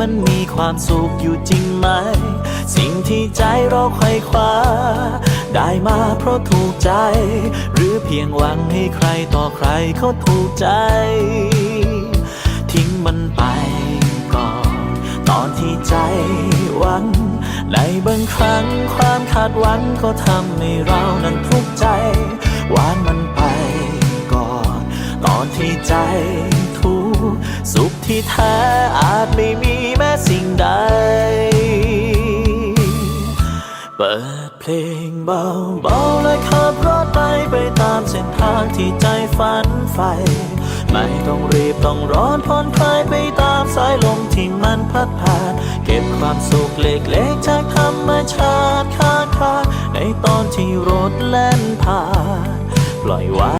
มันมีความสุขอยู่จริงไหม สิ่งที่ใจเราไขว่คว้า ได้มาเพราะถูกใจ หรือเพียงหวังให้ใครต่อใครเขาถูกใจ ทิ้งมันไปก่อน ตอนที่ใจหวัง ในบางครั้งความคาดหวังก็ทำให้เรานั้นทุกข์ใจ วางมันไปก่อน ตอนที่ใจ ทุกข์สุขที่แท้อาจไม่มีแม้สิ่งใด เปิดเพลงเบาๆและขับรถไปไปตามเส้นทางที่ใจฝันใฝ่ไม่ต้องรีบต้องร้อนผ่อนคลายไปตามสายลมที่มันพัดผ่าน เก็บความสุขเล็กๆจากธรรมชาติคาดคาในตอนที่รถแล่นผ่าน ปล่อยวาง